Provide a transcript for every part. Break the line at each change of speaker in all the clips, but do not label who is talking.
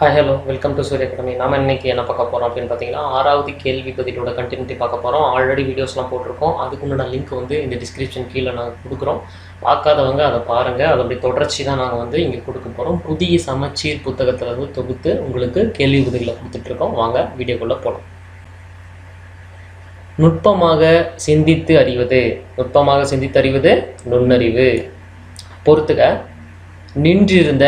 Hi hello welcome to Surya academy நாம இன்னைக்கு என்ன பார்க்க போகிறோம் அப்படின்னு பார்த்தீங்கன்னா ஆறாவது கேள்வி பதிலோட கண்டினியூட்டி பார்க்க போகிறோம் ஆல்ரெடி வீடியோஸ்லாம் போட்டிருக்கோம். அதுக்கு முன்னாடி லிங்க் வந்து இந்த டிஸ்கிரிப்ஷன் கீழே நாங்கள் கொடுக்குறோம். பார்க்காதவங்க அதை பாருங்கள் அதோடைய தொடர்ச்சி தான் நாங்கள் வந்து இங்கே கொடுக்க போகிறோம் புதிய சமச்சீர் புத்தகத்தில் வந்து தொகுத்து உங்களுக்கு கேள்வி பதில்களை கொடுத்துட்ருக்கோம் வாங்க வீடியோக்குள்ளே போகலாம் நுட்பமாக சிந்தித்து அறிவது. நுட்பமாக சிந்தித்து அறிவது நுண்ணறிவு. பொறுத்துக்க நின்றிருந்த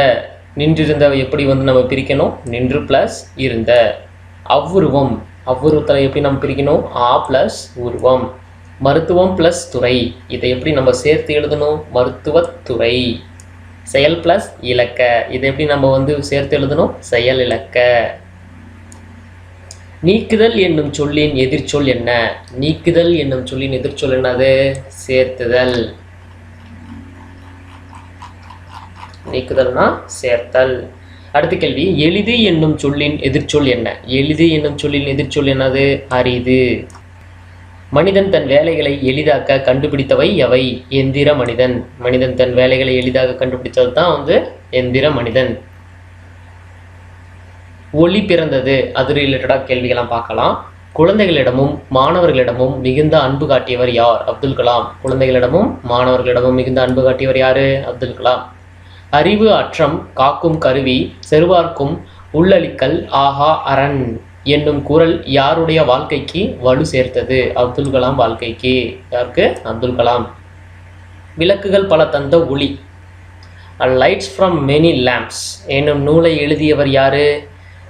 நின்றிருந்த எப்படி வந்து நம்ம பிரிக்கணும்? நின்று ப்ளஸ் இருந்த. அவ்வுருவம். அவ்வுருவத்தில் எப்படி நம்ம பிரிக்கணும்? ஆ ப்ளஸ் உருவம். மருத்துவம் ப்ளஸ் துறை. இதை எப்படி நம்ம சேர்த்து எழுதணும்? மருத்துவத்துறை செயல் ப்ளஸ் இலக்க. இதை எப்படி நம்ம வந்து சேர்த்து எழுதணும்? செயல் இலக்க. நீக்குதல் என்னும் சொல்லின் எதிர்ச்சொல் என்ன? நீக்குதல் என்னும் சொல்லின் எதிர்ச்சொல் என்னது? சேர்த்துதல். நீக்குதல்னா சேர்த்தல். அடுத்த கேள்வி எளிது என்னும் சொல்லின் எதிர்ச்சொல் என்ன? எளிது என்னும் சொல்லின் எதிர்ச்சொல் என்னது? அரிது. மனிதன் தன் வேலைகளை எளிதாக்க கண்டுபிடித்தவை எவை எந்திர மனிதன். மனிதன் தன் வேலைகளை எளிதாக கண்டுபிடித்தது தான் வந்து எந்திர மனிதன். ஒளி பிறந்தது. அது ரிலேட்டடாக கேள்விகளாம் பார்க்கலாம். குழந்தைகளிடமும் மாணவர்களிடமும் மிகுந்த அன்பு காட்டியவர் யார்? அப்துல் கலாம். குழந்தைகளிடமும் மாணவர்களிடமும் மிகுந்த அன்பு காட்டியவர் யாரு? அப்துல் கலாம். அறிவு அற்றம் காக்கும் கருவி செருவார்க்கும் உள்ளளிக்கல் ஆஹா அரண் என்னும் குரல் யாருடைய வாழ்க்கைக்கு வலு சேர்த்தது? அப்துல் கலாம் வாழ்க்கைக்கு. யாருக்கு? அப்துல் கலாம். விளக்குகள் பல தந்த ஒளி. லைட்ஸ் ஃப்ரம் மெனி லேம்ப்ஸ் என்னும் நூலை எழுதியவர் யாரு?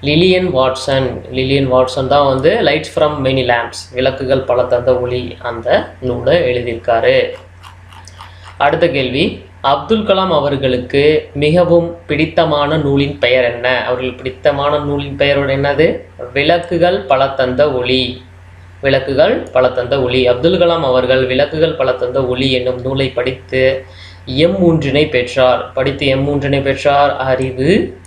லிலியன் வாட்சன் லிலியன் வாட்சன் தான் வந்து லைட்ஸ் ஃப்ரம் மெனி லேம்ப்ஸ் விளக்குகள் பல தந்த ஒளி அந்த நூலை எழுதியிருக்காரு. அடுத்த கேள்வி. அப்துல் கலாம் அவர்களுக்கு மிகவும் பிடித்தமான நூலின் பெயர் என்ன? அவர்கள் பிடித்தமான நூலின் பெயரோடு என்னது? விளக்குகள் பல தந்த ஒளி. விளக்குகள் பல தந்த ஒளி. அப்துல் கலாம் அவர்கள் விளக்குகள் பல தந்த ஒளி என்னும் நூலை படித்து எம் மூன்றினை பெற்றார். படித்து எம் மூன்றினை பெற்றார். அறிவு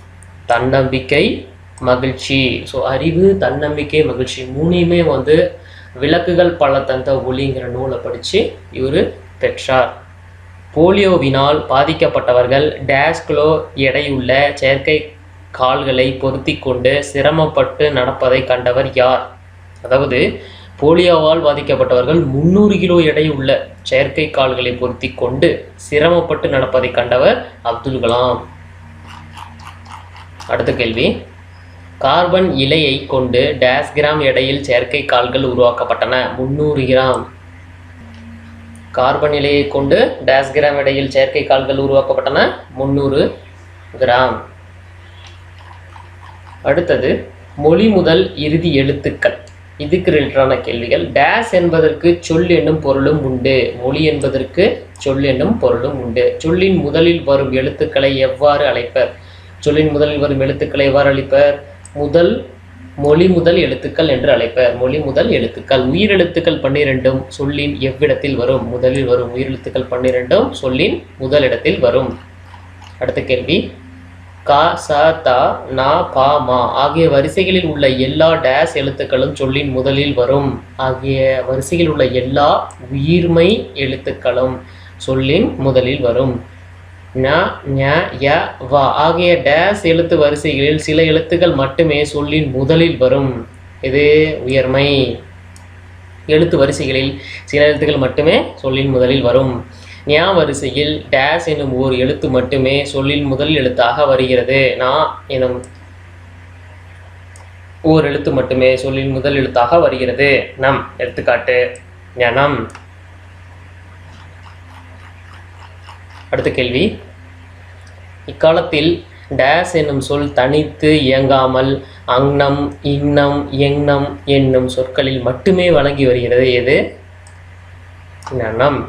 தன்னம்பிக்கை மகிழ்ச்சி. ஸோ அறிவு தன்னம்பிக்கை மகிழ்ச்சி மூணையுமே வந்து விளக்குகள் பல தந்த ஒளிங்கிற நூலை படித்து இவர் பெற்றார். போலியோவினால் பாதிக்கப்பட்டவர்கள் டேஷ் எடையுள்ள செயற்கை கால்களை பொருத்தி கொண்டு சிரமப்பட்டு நடப்பதை கண்டவர் யார்? அதாவது போலியோவால் பாதிக்கப்பட்டவர்கள் முந்நூறு கிலோ எடை உள்ள செயற்கை கால்களை பொருத்தி கொண்டு சிரமப்பட்டு நடப்பதை கண்டவர் அப்துல் கலாம். அடுத்த கேள்வி. கார்பன் இலையை கொண்டு டேஸ் கிராம் எடையில் செயற்கை கால்கள் உருவாக்கப்பட்டன. முந்நூறு கிராம். கார்பன் இலையை கொண்டு டேஸ் கிராம் எடையில் செயற்கை கால்கள் உருவாக்கப்பட்டன. முந்நூறு கிராம். அடுத்தது மொழி முதல் இறுதி எழுத்துக்கள். இதுக்கு ரிலேட்டடான கேள்விகள். டேஸ் என்பதற்கு சொல் என்னும் பொருளும் உண்டு. மொழி என்பதற்கு சொல் என்னும் பொருளும் உண்டு. சொல்லின் முதலில் வரும் எழுத்துக்களை எவ்வாறு அழைப்பர்? சொல்லின் முதலில் வரும் எழுத்துக்களை எவ்வாறு அழைப்பர் முதல் மொழி முதல் எழுத்துக்கள் என்று அழைப்பர். மொழி முதல் எழுத்துக்கள். உயிரெழுத்துக்கள் பன்னிரெண்டும் சொல்லின் எவ்விடத்தில் வரும்? முதலில் வரும் உயிரெழுத்துக்கள் பன்னிரெண்டும் சொல்லின் முதல் இடத்தில் வரும். அடுத்த கேள்வி. கா ச த நா பா மா ஆகிய வரிசைகளில் உள்ள எல்லா டேஸ் எழுத்துக்களும் சொல்லின் முதலில் வரும். ஆகிய வரிசையில் உள்ள எல்லா உயிர்மை எழுத்துக்களும் சொல்லின் முதலில் வரும். ந ஞ ய வ ஆகிய டேஸ் எழுத்து வரிசைகளில் சில எழுத்துக்கள் மட்டுமே சொல்லின் முதலில் வரும். இது உயர்மை. எழுத்து வரிசைகளில் சில எழுத்துக்கள் மட்டுமே சொல்லின் முதலில் வரும். ஞா வரிசையில் டேஸ் எனும் ஒரு எழுத்து மட்டுமே சொல்லின் முதல் எழுத்தாக வருகிறது. நா எனும் ஓர் எழுத்து மட்டுமே சொல்லின் முதல் எழுத்தாக வருகிறது. நம் எடுத்துக்காட்டு ஞனம் அடுத்த கேள்வி. இக்காலத்தில் டேஸ் என்னும் சொல் தனித்து இயங்காமல் அங்னம் இங்னம் எங்னம் என்னும் சொற்களில் மட்டுமே வழங்கி வருகிறது. எது? நனம்.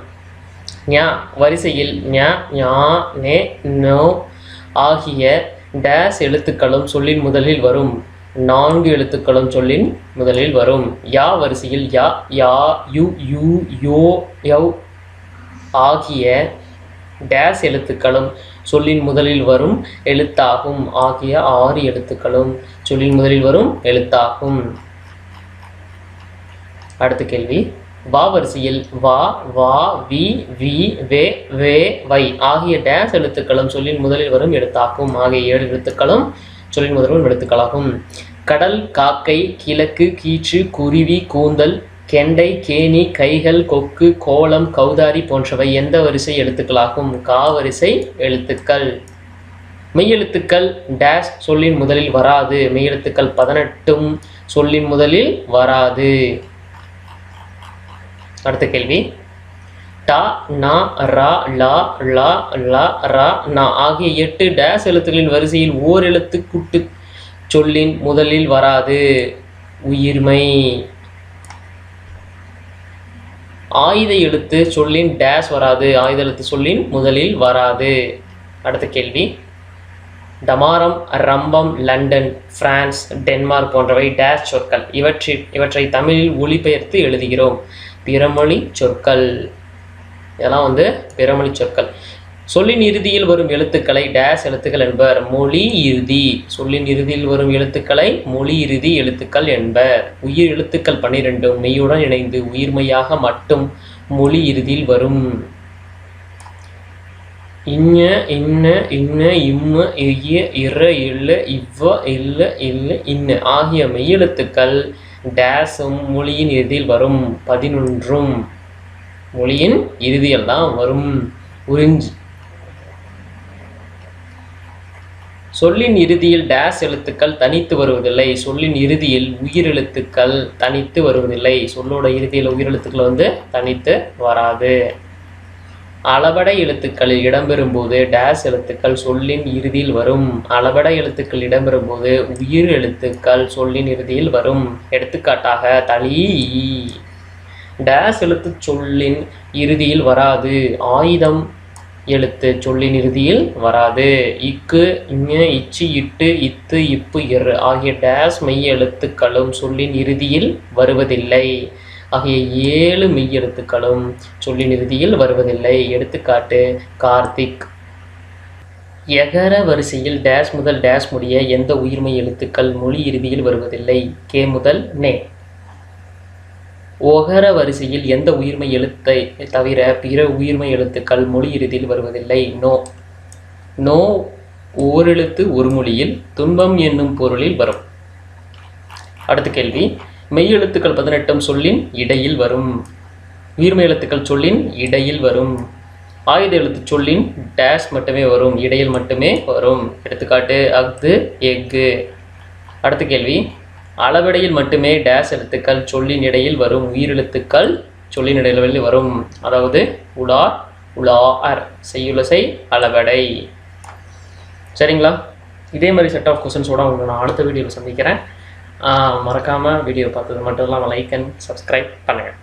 ஞா வரிசையில் ஞா ஞா நே நோ ஆகிய டேஸ் எழுத்துக்களும் சொல்லின் முதலில் வரும். நான்கு எழுத்துக்களும் சொல்லின் முதலில் வரும். யா வரிசையில் யா யா யு யூ யோ யவ் ஆகிய டேஸ் எழுத்துக்களும் சொல்லின் முதலில் வரும் எழுத்தாகும் ஆகிய ஆறு எழுத்துக்களும் சொல்லின் முதலில் வரும் எழுத்தாகும். அடுத்த கேள்வி. வா வரிசையில் வா வா வி வி வே வே வை ஆகிய டேஸ் எழுத்துக்களும் சொல்லின் முதலில் வரும் எழுத்தாக்கும் ஆகிய ஏழு எழுத்துக்களும் சொல்லின் முதல் வரும் எழுத்துக்களாகும். கடல் காக்கை கிழக்கு கீற்று குருவி கூந்தல் கெண்டை கேணி கைகள் கொக்கு கோலம் கௌதாரி போன்றவை எந்த வரிசை எழுத்துக்களாகும்? கா வரிசை எழுத்துக்கள். மெய்யெழுத்துக்கள் டேஷ் சொல்லின் முதலில் வராது. மெய்யெழுத்துக்கள் பதினெட்டும் சொல்லின் முதலில் வராது. அடுத்த கேள்வி. டா நா ரா லா லா லா ரா நா ஆகிய எட்டு டேஷ் எழுத்துக்களின் வரிசையில் ஓர் எழுத்து குட்டு சொல்லின் முதலில் வராது. உயிர்மை. ஆயுத எழுத்து சொல்லின் டேஷ் வராது ஆயுத எழுத்து சொல்லின் முதலில் வராது. அடுத்த கேள்வி. டமாரம் ரம்பம் லண்டன் பிரான்ஸ் டென்மார்க் போன்றவை டேஷ் சொற்கள். இவற்றில் இவற்றை தமிழில் ஒளிபெயர்த்து எழுதுகிறோம். பிறமொழி சொற்கள். இதெல்லாம் வந்து பிறமொழி சொற்கள். சொல்லின் இறுதியில் வரும் எழுத்துக்களை டேஸ் எழுத்துக்கள் என்பர் மொழி இறுதி. சொல்லின் இறுதியில் வரும் எழுத்துக்களை மொழி இறுதி எழுத்துக்கள் என்பர். உயிர் எழுத்துக்கள் பன்னிரெண்டும் மெய்யுடன் இணைந்து உயிர்மையாக மட்டும் மொழி இறுதியில் வரும். இஞ இன்ன இன்ன இம்ம இய இற இல்ல இவ்வ இல்ல இல்ல இன்ன ஆகிய மெய்யெழுத்துக்கள் டேஸும் மொழியின் இறுதியில் வரும். பதினொன்றும் மொழியின் இறுதியெல்லாம் வரும். உறிஞ்சி சொல்லின் இறுதியில் டேஸ் எழுத்துக்கள் தனித்து வருவதில்லை. சொல்லின் இறுதியில் உயிரெழுத்துக்கள் தனித்து வருவதில்லை. சொல்லோட இறுதியில் உயிரெழுத்துக்கள் வந்து தனித்து வராது. அளவடை எழுத்துக்களில் இடம்பெறும்போது டேஸ் எழுத்துக்கள் சொல்லின் இறுதியில் வரும். அளவடை எழுத்துக்கள் இடம்பெறும்போது உயிர் எழுத்துக்கள் சொல்லின் இறுதியில் வரும். எடுத்துக்காட்டாக தளி டேஸ் எழுத்து சொல்லின் இறுதியில் வராது. ஆயுதம் எழுத்து சொல்லின் இறுதியில் வராது. இக்கு இங்க இச்சு இட்டு இத்து இப்பு இரு ஆகிய டேஸ் மெய் எழுத்துக்களும் சொல்லின் இறுதியில் வருவதில்லை. ஆகிய ஏழு மெய் எழுத்துக்களும் சொல்லின் இறுதியில் வருவதில்லை. எடுத்துக்காட்டு கார்த்திக். எகர வரிசையில் டேஷ் முதல் டேஷ் முடிய எந்த உயிர்மெய் எழுத்துக்கள் மொழி இறுதியில் வருவதில்லை. கே முதல் நே. ஒகர வரிசையில் எந்த உயிர்மை எழுத்தை தவிர பிற உயிர்மை எழுத்துக்கள் மொழி இறுதியில் வருவதில்லை. நோ. நோ ஓரெழுத்து ஒரு மொழியில் துன்பம் என்னும் பொருளில் வரும். அடுத்த கேள்வி. மெய் எழுத்துக்கள் பதினெட்டும் சொல்லின் இடையில் வரும். உயிர்மை எழுத்துக்கள் சொல்லின் இடையில் வரும். ஆயுத எழுத்து சொல்லின் டேஷ் மட்டுமே வரும். இடையில் மட்டுமே வரும். எடுத்துக்காட்டு அஃது எஃகு. அடுத்த கேள்வி. அளவிடையில் மட்டுமே டேஸ் எழுத்துக்கள் சொல்லின் இடையில் வரும் உயிரெழுத்துக்கள் சொல்லின் இடையில் வரும் அதாவது உலா உலா அர் செய்யுலசை அளவடை. சரிங்களா? இதே மாதிரி செட் ஆஃப் கொஸ்டின்ஸோட உங்களை நான் அடுத்த வீடியோவில் சந்திக்கிறேன். மறக்காமல் வீடியோ பார்த்தது மட்டும் இல்லாமல் லைக் அண்ட் சப்ஸ்கிரைப் பண்ணுங்கள்